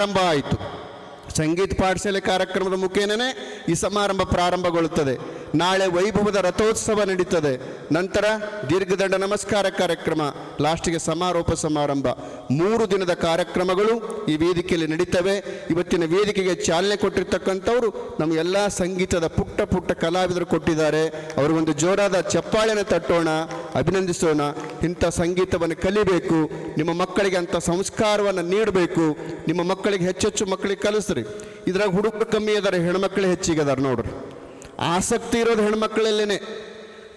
ಪ್ರಾರಂಭ ಆಯಿತು. ಸಂಗೀತ ಪಾಠಶಾಲೆ ಕಾರ್ಯಕ್ರಮದ ಮುಖೇನನೇ ಈ ಸಮಾರಂಭ ಪ್ರಾರಂಭಗೊಳ್ಳುತ್ತದೆ. ನಾಳೆ ವೈಭವದ ರಥೋತ್ಸವ ನಡೀತದೆ. ನಂತರ ದೀರ್ಘದಂಡ ನಮಸ್ಕಾರ ಕಾರ್ಯಕ್ರಮ, ಲಾಸ್ಟಿಗೆ ಸಮಾರೋಪ ಸಮಾರಂಭ. ಮೂರು ದಿನದ ಕಾರ್ಯಕ್ರಮಗಳು ಈ ವೇದಿಕೆಯಲ್ಲಿ ನಡೀತವೆ. ಇವತ್ತಿನ ವೇದಿಕೆಗೆ ಚಾಲನೆ ಕೊಟ್ಟಿರ್ತಕ್ಕಂಥವರು ನಮ್ಮ ಎಲ್ಲ ಸಂಗೀತದ ಪುಟ್ಟ ಪುಟ್ಟ ಕಲಾವಿದರು ಕೊಟ್ಟಿದ್ದಾರೆ. ಅವರಿಗೊಂದು ಜೋರಾದ ಚಪ್ಪಾಳೆನ ತಟ್ಟೋಣ, ಅಭಿನಂದಿಸೋಣ. ಇಂಥ ಸಂಗೀತವನ್ನು ಕಲಿಬೇಕು. ನಿಮ್ಮ ಮಕ್ಕಳಿಗೆ ಅಂಥ ಸಂಸ್ಕಾರವನ್ನು ನೀಡಬೇಕು. ನಿಮ್ಮ ಮಕ್ಕಳಿಗೆ ಹೆಚ್ಚೆಚ್ಚು ಮಕ್ಕಳಿಗೆ ಕಲಿಸ್ರಿ. ಇದ್ರಾಗ ಹುಡುಗರು ಕಮ್ಮಿ ಇದ್ದಾರೆ ಹೆಣ್ಮಕ್ಳು ಹೆಚ್ಚಿಗೆ ಅದಾರೆ ನೋಡ್ರಿ. ಆಸಕ್ತಿ ಇರೋದು ಹೆಣ್ಮಕ್ಳಲ್ಲೇ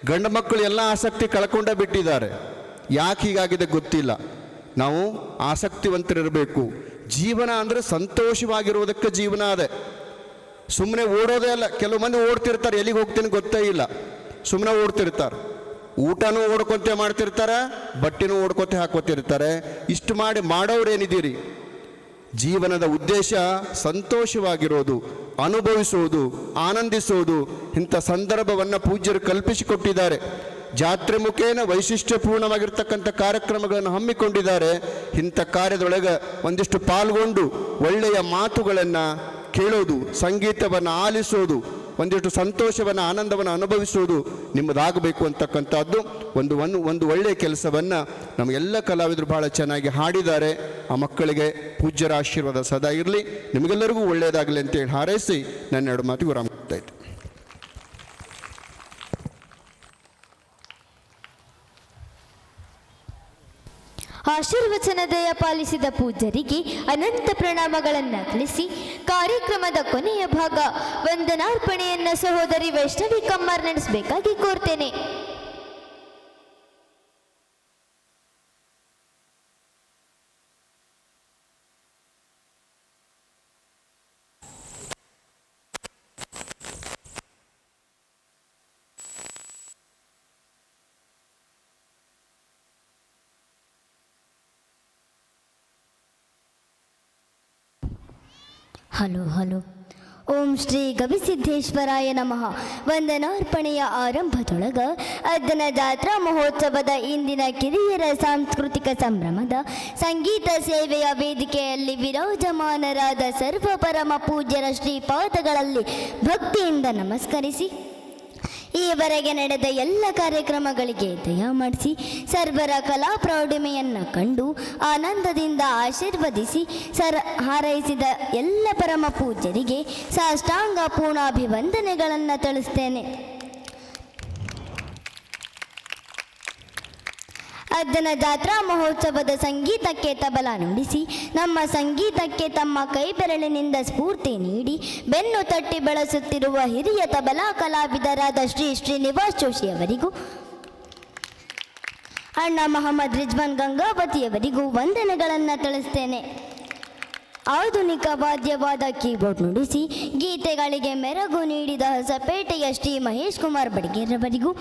ಗಂಡು ಮಕ್ಕಳು ಎಲ್ಲ ಆಸಕ್ತಿ ಕಳ್ಕೊಂಡೇ ಬಿಟ್ಟಿದ್ದಾರೆ. ಯಾಕೆ ಹೀಗಾಗಿದೆ ಗೊತ್ತಿಲ್ಲ. ನಾವು ಆಸಕ್ತಿವಂತರಿರಬೇಕು. ಜೀವನ ಅಂದರೆ ಸಂತೋಷವಾಗಿರುವುದಕ್ಕೆ ಜೀವನ ಅದೇ. ಸುಮ್ಮನೆ ಓಡೋದೇ ಅಲ್ಲ. ಕೆಲವು ಮಂದಿ ಓಡ್ತಿರ್ತಾರೆ. ಎಲ್ಲಿಗೆ ಹೋಗ್ತೀನಿ ಗೊತ್ತೇ ಇಲ್ಲ. ಸುಮ್ಮನೆ ಓಡ್ತಿರ್ತಾರೆ. ಊಟನೂ ಓಡ್ಕೊತೇ ಮಾಡ್ತಿರ್ತಾರೆ, ಬಟ್ಟೆನೂ ಓಡ್ಕೊತೆ ಹಾಕೋತಿರ್ತಾರೆ ಇಷ್ಟು ಮಾಡಿ ಮಾಡೋರೇನಿದ್ದೀರಿ ಜೀವನದ ಉದ್ದೇಶ ಸಂತೋಷವಾಗಿರೋದು ಅನುಭವಿಸುವುದು ಆನಂದಿಸುವುದು ಇಂಥ ಸಂದರ್ಭವನ್ನು ಪೂಜ್ಯರು ಕಲ್ಪಿಸಿಕೊಟ್ಟಿದ್ದಾರೆ. ಜಾತ್ರೆ ಮುಖೇನ ವೈಶಿಷ್ಟ್ಯಪೂರ್ಣವಾಗಿರ್ತಕ್ಕಂಥ ಕಾರ್ಯಕ್ರಮಗಳನ್ನು ಹಮ್ಮಿಕೊಂಡಿದ್ದಾರೆ. ಇಂಥ ಕಾರ್ಯದೊಳಗೆ ಒಂದಿಷ್ಟು ಪಾಲ್ಗೊಂಡು ಒಳ್ಳೆಯ ಮಾತುಗಳನ್ನು ಕೇಳೋದು, ಸಂಗೀತವನ್ನು ಆಲಿಸೋದು ಒಂದಿಷ್ಟು ಸಂತೋಷವನ್ನು, ಆನಂದವನ್ನು ಅನುಭವಿಸುವುದು ನಿಮ್ಮದಾಗಬೇಕು ಅಂತಕ್ಕಂಥದ್ದು. ಒಂದು ಒಂದು ಒಂದು ಒಳ್ಳೆಯ ಕೆಲಸವನ್ನು ನಮಗೆಲ್ಲ ಕಲಾವಿದರು ಭಾಳ ಚೆನ್ನಾಗಿ ಹಾಡಿದ್ದಾರೆ. ಆ ಮಕ್ಕಳಿಗೆ ಪೂಜ್ಯರ ಆಶೀರ್ವಾದ ಸದಾ ಇರಲಿ. ನಿಮಗೆಲ್ಲರಿಗೂ ಒಳ್ಳೆಯದಾಗಲಿ ಅಂತೇಳಿ ಹಾರೈಸಿ ನನ್ನ ಎರಡು ಮಾತಿಗೂ ವಿರಾಮ ಆಶೀರ್ವಚನದಯ ಪಾಲಿಸಿದ ಪೂಜ್ಯರಿಗೆ ಅನಂತ ಪ್ರಣಾಮಗಳನ್ನು ತಿಳಿಸಿ ಕಾರ್ಯಕ್ರಮದ ಕೊನೆಯ ಭಾಗ ವಂದನಾರ್ಪಣೆಯನ್ನ ಸಹೋದರಿ ವೈಷ್ಣವಿ ಕಮ್ಮಾರ್ ನಡೆಸಬೇಕಾಗಿ ಕೋರ್ತೇನೆ. Hello hello. ಓಂ ಶ್ರೀ ಗವಿಸಿದ್ದೇಶ್ವರಾಯ ನಮಃ. ವಂದನಾರ್ಪಣೆಯ ಆರಂಭದೊಳಗ ಅದ್ದನ ಜಾತ್ರಾ ಮಹೋತ್ಸವದ ಇಂದಿನ ಕಿರಿಯರ ಸಾಂಸ್ಕೃತಿಕ ಸಂಭ್ರಮದ ಸಂಗೀತ ಸೇವೆಯ ವೇದಿಕೆಯಲ್ಲಿ ವಿರಾಜಮಾನರಾದ ಸರ್ವಪರಮ ಪೂಜ್ಯರ ಶ್ರೀಪಾದಗಳಲ್ಲಿ ಭಕ್ತಿಯಿಂದ ನಮಸ್ಕರಿಸಿ. ಈವರೆಗೆ ನಡೆದ ಎಲ್ಲ ಕಾರ್ಯಕ್ರಮಗಳಿಗೆ ದಯ ಮಾಡಿಸಿ ಸರ್ವರ ಕಲಾ ಪ್ರೌಢಿಮೆಯನ್ನು ಕಂಡು ಆನಂದದಿಂದ ಆಶೀರ್ವದಿಸಿ ಸರ್ ಹಾರೈಸಿದ ಎಲ್ಲ ಪರಮ ಪೂಜ್ಯರಿಗೆ ಸಾಷ್ಟಾಂಗ ಪೂರ್ಣಾಭಿವಂದನೆಗಳನ್ನು ತಿಳಿಸ್ತೇನೆ. ಅದ್ದನ ಜಾತ್ರಾ ಮಹೋತ್ಸವದ ಸಂಗೀತಕ್ಕೆ ತಬಲ ನುಡಿಸಿ, ನಮ್ಮ ಸಂಗೀತಕ್ಕೆ ತಮ್ಮ ಕೈ ಬೆರಳಿನಿಂದ ಸ್ಫೂರ್ತಿ ನೀಡಿ, ಬೆನ್ನು ತಟ್ಟಿ ಬೆಳೆಸುತ್ತಿರುವ ಹಿರಿಯ ತಬಲಾ ಕಲಾವಿದರಾದ ಶ್ರೀ ಶ್ರೀನಿವಾಸ್ ಜೋಶಿಯವರಿಗೂ ಅಣ್ಣ ಮಹಮ್ಮದ್ ರಿಜ್ವಾನ್ ಗಂಗಾವತಿಯವರಿಗೂ ವಂದನೆಗಳನ್ನು ತಿಳಿಸ್ತೇನೆ. ಆಧುನಿಕ ವಾದ್ಯವಾದ ಕೀಬೋರ್ಡ್ ನುಡಿಸಿ, ಗೀತೆಗಳಿಗೆ ಮೆರಗು ನೀಡಿದ ಹೊಸಪೇಟೆಯ ಶ್ರೀ ಮಹೇಶ್ ಕುಮಾರ್ ಬಡಿಗೇರವರಿಗೂ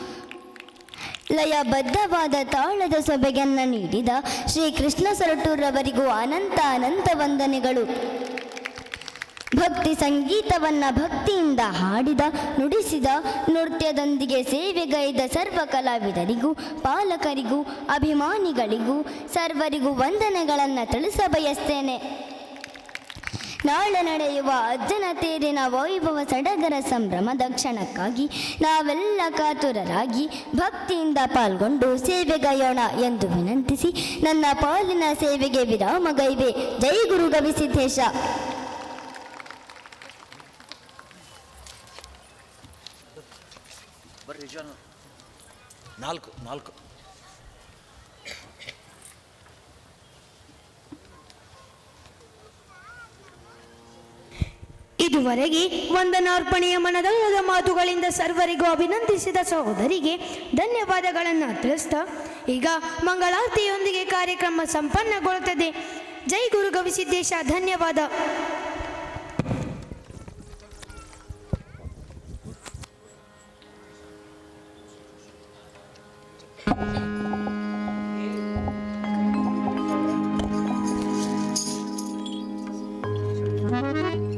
ಲಯಬದ್ಧವಾದ ತಾಳದ ಸೊಬಗನ್ನು ನೀಡಿದ ಶ್ರೀ ಕೃಷ್ಣ ಸರಟೂರವರಿಗೂ ಅನಂತ ಅನಂತ ವಂದನೆಗಳು. ಭಕ್ತಿ ಸಂಗೀತವನ್ನ ಭಕ್ತಿಯಿಂದ ಹಾಡಿದ, ನುಡಿಸಿದ ನೃತ್ಯದೊಂದಿಗೆ ಸೇವೆಗೈದ ಸರ್ವ ಕಲಾವಿದರಿಗೂ, ಪಾಲಕರಿಗೂ, ಅಭಿಮಾನಿಗಳಿಗೂ, ಸರ್ವರಿಗೂ ವಂದನೆಗಳನ್ನು ತಿಳಿಸಬಯಸ್ತೇನೆ ನಾಳೆ ನಡೆಯುವ ಅಜ್ಜನ ತೇರಿನ ವೈಭವ ಸಡಗರ ಸಂಭ್ರಮದ ಕ್ಷಣಕ್ಕಾಗಿ ನಾವೆಲ್ಲ ಕಾತುರರಾಗಿ ಭಕ್ತಿಯಿಂದ ಪಾಲ್ಗೊಂಡು ಸೇವೆಗೈಯೋಣ ಎಂದು ವಿನಂತಿಸಿ ನನ್ನ ಪಾಲಿನ ಸೇವೆಗೆ ವಿರಾಮಗೈವೆ ಜೈ ಗುರು ಗವಿಸಿದ್ದೇಶ ನಾಲ್ಕು ನಾಲ್ಕು. ಇದುವರೆಗೆ ವಂದನಾರ್ಪಣೆಯ ಮನದಾಳದ ಮಾತುಗಳಿಂದ ಸರ್ವರಿಗೂ ಅಭಿನಂದಿಸಿದ ಸಹೋದರಿಗೆ ಧನ್ಯವಾದಗಳನ್ನು ತಿಳಿಸ್ತಾ, ಈಗ ಮಂಗಳಾರತಿಯೊಂದಿಗೆ ಕಾರ್ಯಕ್ರಮ ಸಂಪನ್ನಗೊಳ್ಳುತ್ತದೆ. ಜೈ ಗುರು ಗವಿಸಿದ್ದೇಶ, ಧನ್ಯವಾದ ಿ.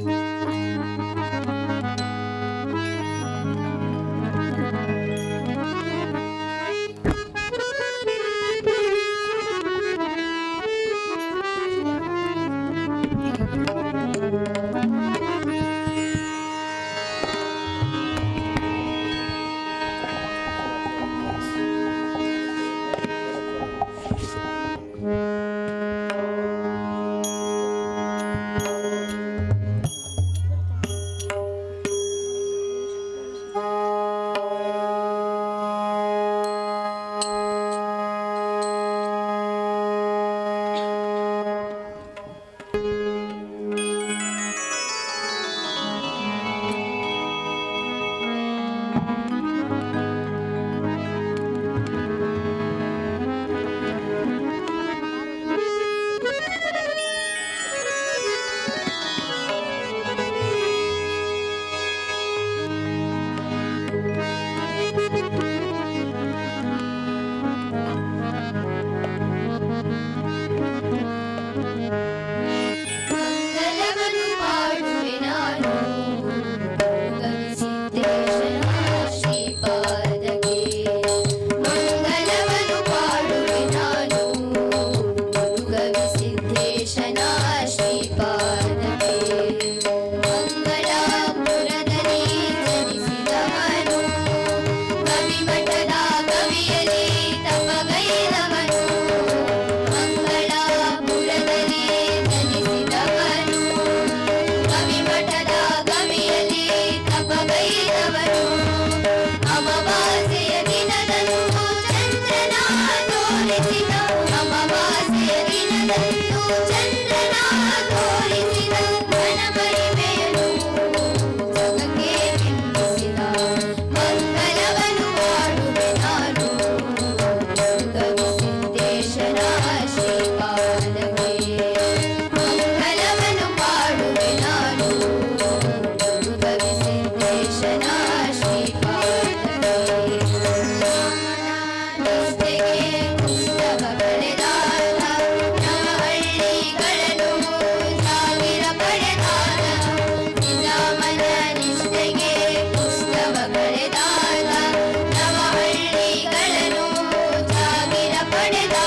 Money.